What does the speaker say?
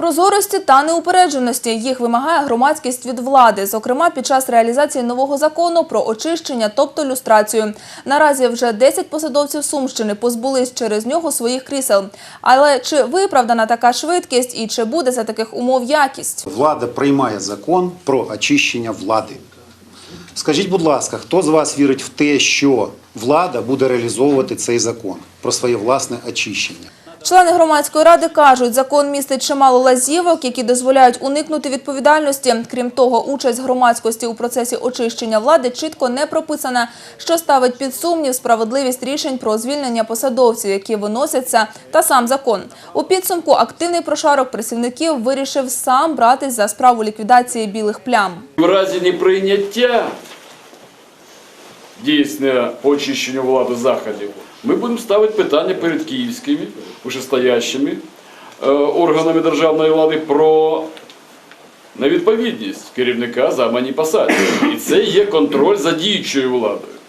Прозорості та неупередженості їх вимагає громадськість від влади, зокрема під час реалізації нового закону про очищення, тобто люстрацію. Наразі вже 10 посадовців Сумщини позбулись через нього своїх крісел. Але чи виправдана така швидкість і чи буде за таких умов якість? Влада приймає закон про очищення влади. Скажіть, будь ласка, хто з вас вірить в те, що влада буде реалізовувати цей закон про своє власне очищення? Члени громадської ради кажуть, закон містить чимало лазівок, які дозволяють уникнути відповідальності. Крім того, участь громадськості у процесі очищення влади чітко не прописана, що ставить під сумнів справедливість рішень про звільнення посадовців, які виносяться, та сам закон. У підсумку активний прошарок працівників вирішив сам братись за справу ліквідації білих плям. В разі неприйняття дійсне по очищенню влади заходів, ми будемо ставити питання перед київськими вищестоящими е, органами державної влади про невідповідність керівника за посаді. І це є контроль за діючою владою.